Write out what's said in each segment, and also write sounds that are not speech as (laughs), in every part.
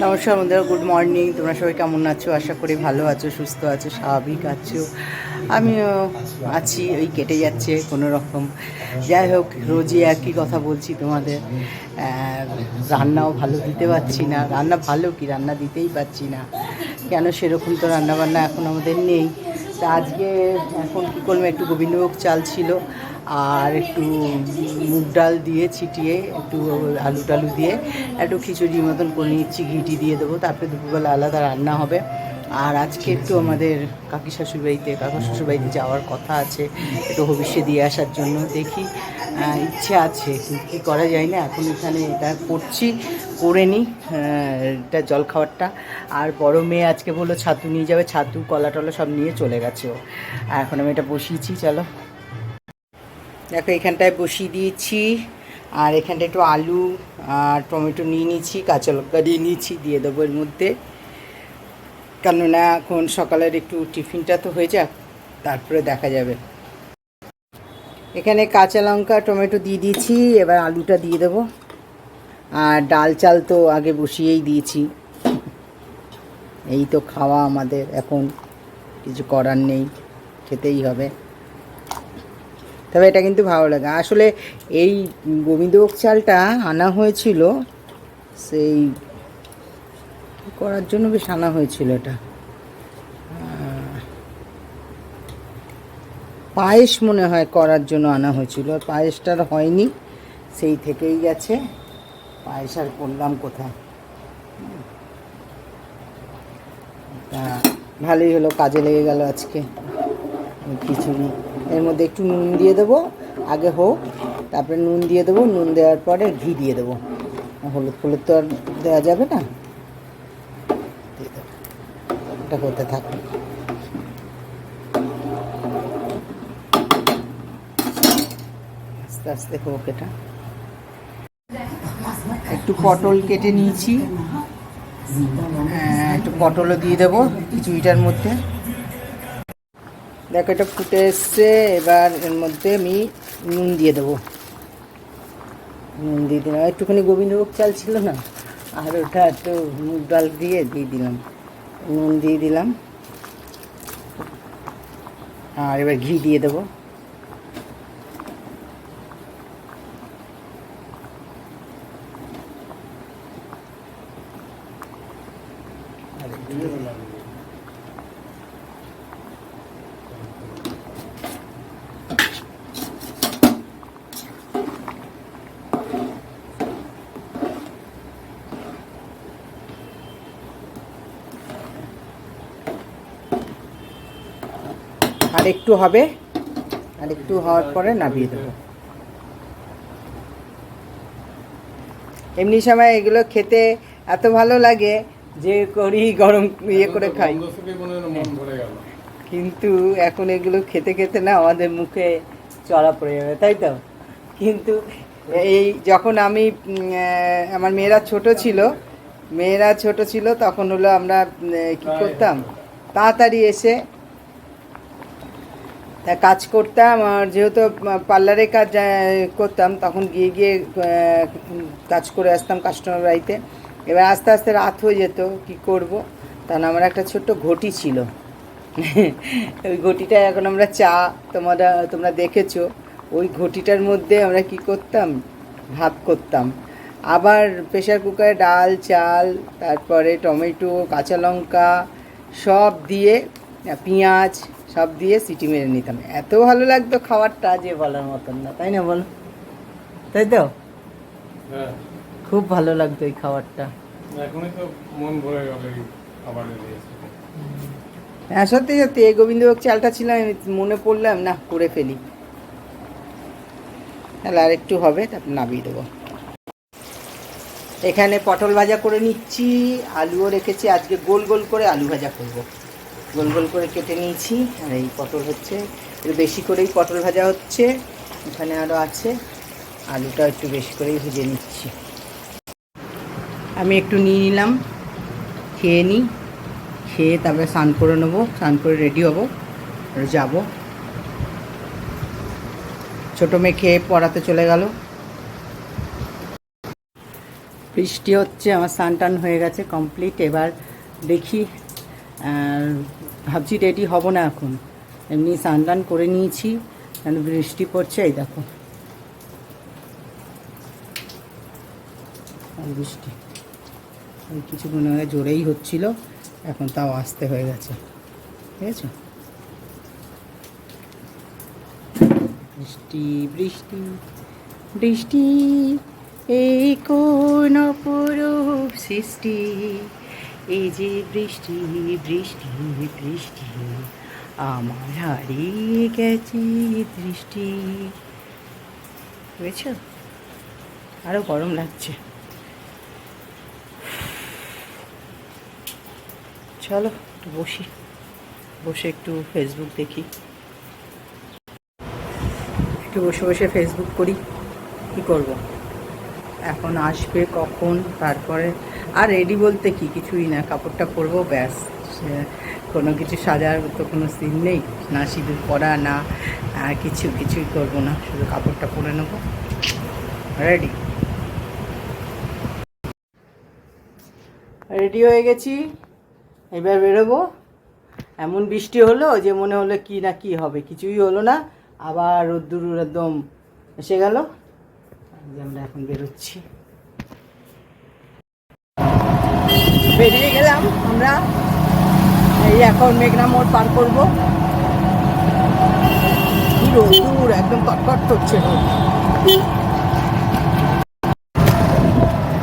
নমস্কার বন্ধুরা good morning তোমরা সবাই কেমন আছো? আশা করি ভালো আছো, সুস্থ আছো, স্বাভাবিক আছো। আমিও আছি, ওই কেটে যাচ্ছে কোনো রকম যাই হোক, রোজই একই কথা বলছি তোমাদের। রান্নাও ভালো দিতে পারছি না। রান্না ভালো কি? রান্না দিতেই পারছি না। কেন সেরকম তো রান্না বান্না এখন আমাদের নেই। তা আজকে এখন কী করলাম একটু গোবিন্দভোগ চাল ছিল। আর একটু মুগ ডাল দিয়ে ছিটিয়ে, একটু আলু টালু দিয়ে, একটু খিচুড়ি মতন করে নিচ্ছি ঘিটি দিয়ে দেবো, তারপরে দুপুরবেলা আলাদা রান্না হবে। আর আজকে একটু আমাদের কাকি শ্বশুরবাড়িতে কাকা শ্বশুরবাড়িতে যাওয়ার কথা আছে, একটু ভবিষ্যে দিয়ে আসার জন্য। দেখি ইচ্ছে আছে, কিন্তু কী করা যায় না, এখন এখানে এটা করছি, করে নিই এটা জল খাবারটা আর বড় মেয়ে আজকে বলল, ছাতু নিয়ে যাবে, ছাতু, কলা টলা সব নিয়ে চলে গেছে ও। আর এখন আমি এটা বসিয়েছি, চলো। দেখো, এখানটায় বসিয়ে দিয়েছি। আর এখানটা একটু আলু আর টমেটো নিয়ে নিয়েছি, কাঁচা লঙ্কা দিয়ে নিয়েছি, দিয়ে দেবো এর মধ্যে। কেননা এখন সকালের একটু টিফিনটা তো হয়ে যাক, তারপরে দেখা যাবে। এখানে কাঁচা লঙ্কা, টমেটো দিয়ে দিয়েছি, এবার আলুটা দিয়ে দেবো। আর ডাল চাল তো আগে বসিয়েই দিয়েছি। এই তো খাওয়া আমাদের এখন, কিছু করার নেই, খেতেই হবে। তবে এটা কিন্তু ভালো লাগে। আসলে এই গোবিন্দভোগ চালটা আনা হয়েছিল, সেই করার জন্য বেশ আনা হয়েছিল এটা। পায়েস মনে হয় করার জন্য আনা হয়েছিল। আর পায়েসটা আর হয়নি, সেই থেকেই গেছে। পায়েস আর করলাম কোথায়? তা ভালোই হলো, কাজে লেগে গেল আজকে। খিচুড়ি এর মধ্যে একটু নুন দিয়ে দেবো। আগে হোক তারপরে নুন দিয়ে দেবো। নুন দেওয়ার পরে ঘি দিয়ে দেবো। হলুদ হলুদ তো আর দেওয়া যাবে না? এটা করতে থাকবে আস্তে আস্তে হোক এটা। একটু পটল কেটে নিয়েছি। হ্যাঁ, একটু পটলও দিয়ে দেবো। খিচুড়িটার মধ্যে। দেখো, এটা ফুটে এসছে। এবার এর মধ্যে আমি নুন দিয়ে দেবো। নুন দিয়ে দিলাম। একটুখানি গোবিন্দভোগ চাল ছিল না, আর ওটা একটু মুগ ডাল দিয়ে দিয়ে দিলাম। নুন দিয়ে দিলাম। আর এবার ঘি দিয়ে দেবো। আর একটু হবে। আর একটু হওয়ার পরে নামিয়ে দেবো। এমনি সময় এগুলো খেতে এত ভালো লাগে যে করি গরম ইয়ে করে খাই। কিন্তু এখন এগুলো খেতে খেতে না আমাদের মুখে চড়া পড়ে যাবে তাই তো? কিন্তু এই যখন আমি আমার মেয়েরা ছোট ছিল মেয়েরা ছোট ছিল তখন হলো আমরা কি করতাম? তাড়াতাড়ি এসে তা কাজ করতাম আর যেহেতু পার্লারে কাজ করতাম, তখন গিয়ে গিয়ে কাজ করে আসতাম কাস্টমার বাড়িতে। এবার আস্তে আস্তে রাত হয়ে যেত, কি করব? তখন আমার একটা ছোট্ট ঘটি ছিল। (laughs) ওই ঘটিটা এখন আমরা চা, তোমরা তোমরা দেখেছ। ওই ঘটিটার মধ্যে আমরা কি করতাম? ভাত করতাম। আবার প্রেশার কুকারে ডাল, চাল, তারপরে টমেটো, কাঁচা লঙ্কা, সব দিয়ে পেঁয়াজ সব দিয়ে সিটি মেরে নিতাম। এত ভালো লাগতো খাবারটা যে বলার মতন না তাই না বলো? তাই তো? হ্যাঁ। খুব ভালো লাগতো এই খাবারটা। হ্যাঁ সত্যি সত্যি এই গোবিন্দভোগ চালটা ছিল আমি মনে পড়লাম না করে ফেলি। তাহলে আর একটু হবে তারপর নামিয়ে দেবো। এখানে পটল ভাজা করে নিচ্ছি আলুও রেখেছি আজকে গোল গোল করে আলু ভাজা করব। গোল গোল করে কেটে নিয়েছি, আর এই পটল হচ্ছে, একটু বেশি করেই পটল ভাজা হচ্ছে, এখানে আরও আছে আলুটা একটু বেশি করেই ভেজে নিচ্ছি। আমি একটু নিয়ে নিলাম, খেয়ে নিই খেয়ে তারপরে স্নান করে নেব, স্নান করে রেডি হব, আর যাব। ছোটো মেয়ে খেয়ে পড়াতে চলে গেল। বৃষ্টি হচ্ছে, আমার স্নান টান হয়ে গেছে কমপ্লিট এবার দেখি আর ভাবছি রেডি হব না এখন। এমনি স্নান করে নিয়েছি, কেন বৃষ্টি পড়ছে, এই দেখো। বৃষ্টি। এই কিছুক্ষণ আগে জোরেই হচ্ছিল, এখন তাও আসতে হয়ে গেছে। ঠিক আছে? বৃষ্টি বৃষ্টি বৃষ্টি, এই কোন অপরূপ সৃষ্টি। এই যে বৃষ্টি বৃষ্টি বৃষ্টি, আমার হারিয়ে গেছে দৃষ্টি। বুঝেছ আরও গরম লাগছে। চলো একটু বসি, বসে একটু ফেসবুক দেখি। একটু বসে বসে ফেসবুক করি, কি করব? এখন আসবে কখন, তারপরে আর রেডি বলতে কি? কিছুই না, কাপড়টা পরবো, ব্যাস। কোনো কিছু সাজার তো কোনো সিন নেই। না সিঁদুর পরা, না কিছু, কিছুই করব না। শুধু কাপড়টা পরে নেব। রেডি রেডি হয়ে গেছি। এবার বেরোবো। এমন বৃষ্টি হলো যে মনে হলো কি না কি হবে। কিছুই হলো না। আবার রোদ্দুর একদম এসে গেল। আমরা এখন বেরোচ্ছি। বেরিয়ে গেলাম আমরা। এই এখন মেঘনা মোড় পার করব। কি একদম কটকট করছে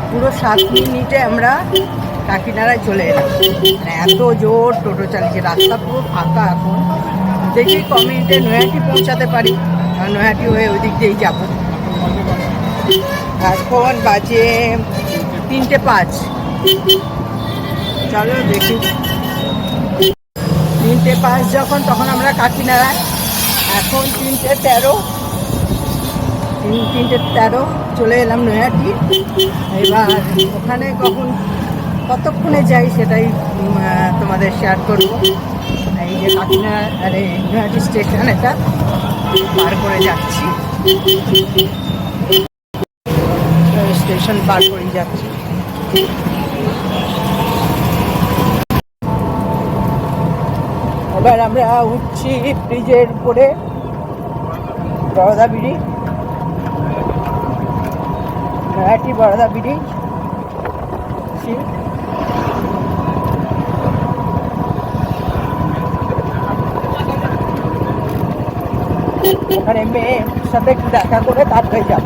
পুরো সাত মিনিটে আমরা কাকিনাড়ায় চলে এলাম। মানে এত জোর টোটো চালিয়েছে, রাস্তা পুরো ফাঁকা এখন। দেখি মিনিটে নৈহাটি পৌঁছাতে পারি নৈহাটি হয়ে ওই দিক দিয়েই যাব। এখন বাজে তিনটে পাঁচ। চলো দেখি। তিনটে পাঁচ যখন, তখন আমরা কাকিনাড়ায়। এখন তিনটে তেরো। তিন, তিনটে তেরো, চলে এলাম নৈহাটি। এবার ওখানে কখন, কতক্ষণে যাই সেটাই তোমাদের শেয়ার করব। এই যে কাকিনা আরে, নৈহাটি স্টেশন এটা, পার করে যাচ্ছি। স্টেশন পার করে যাচ্ছি। এবার আমরা উঠছি ব্রিজের উপরে। বড়দা ব্রিজ। নয়াটি ব্রিজ। উঠছি। ওখানে মেয়ের সাথে একটু দেখা করে তারপরে যাব।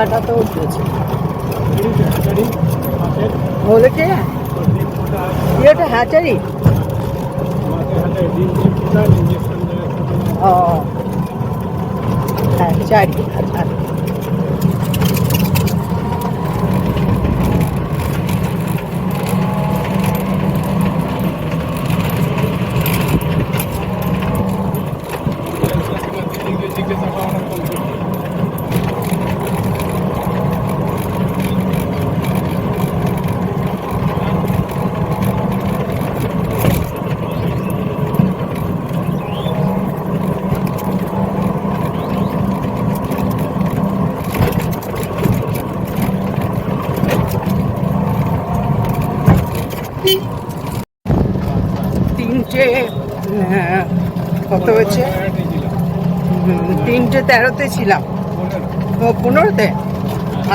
জায়গাটা তো উঠেছে। বলে কে? এটা হ্যাচারি ও হ্যাচারি আচ্ছা কত হয়েছে? তিনটে তেরোতে ছিলাম। ও, পনেরোতে?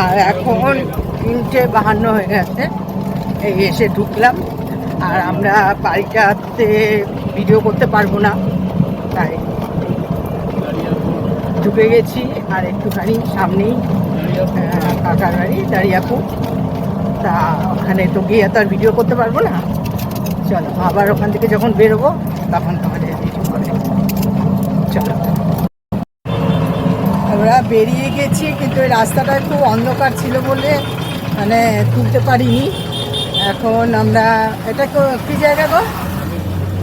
আর এখন তিনটে বাহান্ন হয়ে গেছে। এই এসে ঢুকলাম। আর আমরা বাড়িটাতে ভিডিও করতে পারব না। তাই ঢুকে গেছি। আর একটুখানি সামনেই কাকার বাড়ি, দাঁড়িয়াপুর। তা ওখানে তো গিয়ে তো আর ভিডিও করতে পারব না। চলো, আবার ওখান থেকে যখন বেরোবো, তখন তোমাদের ভিডিও করে চলো আমরা বেরিয়ে গেছি, কিন্তু ওই রাস্তাটা খুব অন্ধকার ছিল বলে মানে তুলতে পারিনি। এখন আমরা, এটা কো- জায়গা গো?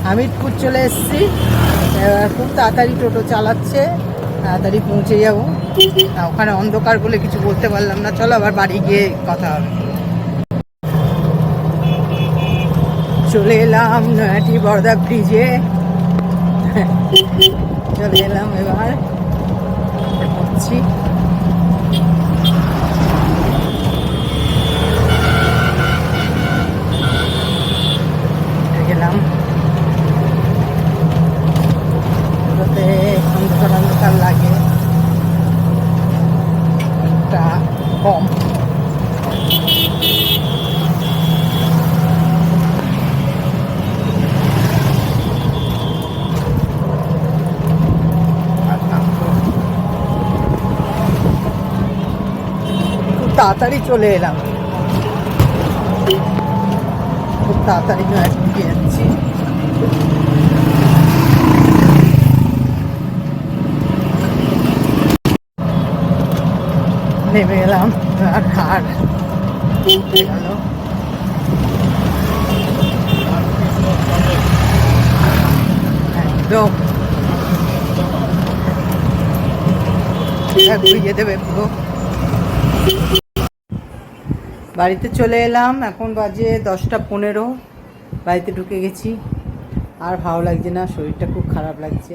হামিদপুর চলে এসেছি। খুব তাড়াতাড়ি টোটো চালাচ্ছে, তাড়াতাড়ি পৌঁছে যাব। ওখানে অন্ধকার বলে কিছু বলতে পারলাম না। চলো আবার বাড়ি গিয়ে কথা হবে। চলে এলাম নয়াটি বড়দা ব্রিজে। চলে এলাম এবার। হচ্ছি গেলাম ওটাতে অন্ধকার অন্ধকার লাগে একটা কম খুব তাড়াতাড়ি চলে এলাম খুব তাড়াতাড়ি নয় ঢুকে যাচ্ছি নেমে এলাম আর আর গেল একদম এটা ঘুরিয়ে দেবে পুরো বাড়িতে চলে এলাম। এখন বাজে দশটা পনেরো। বাড়িতে ঢুকে গেছি। আর ভালো লাগছে না, শরীরটা খুব খারাপ লাগছে।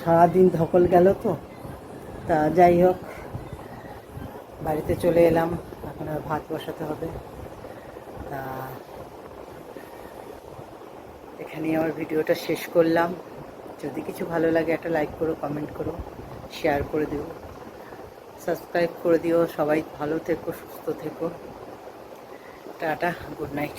সারাদিন ধকল গেল তো। তা যাই হোক, বাড়িতে চলে এলাম। এখন আর ভাত বসাতে হবে। তা এখানেই আমার ভিডিওটা শেষ করলাম। যদি কিছু ভালো লাগে একটা লাইক করো কমেন্ট করো শেয়ার করে দিও। সাবস্ক্রাইব করে দিও। সবাই ভালো থেকো, সুস্থ থেকো। Tata good night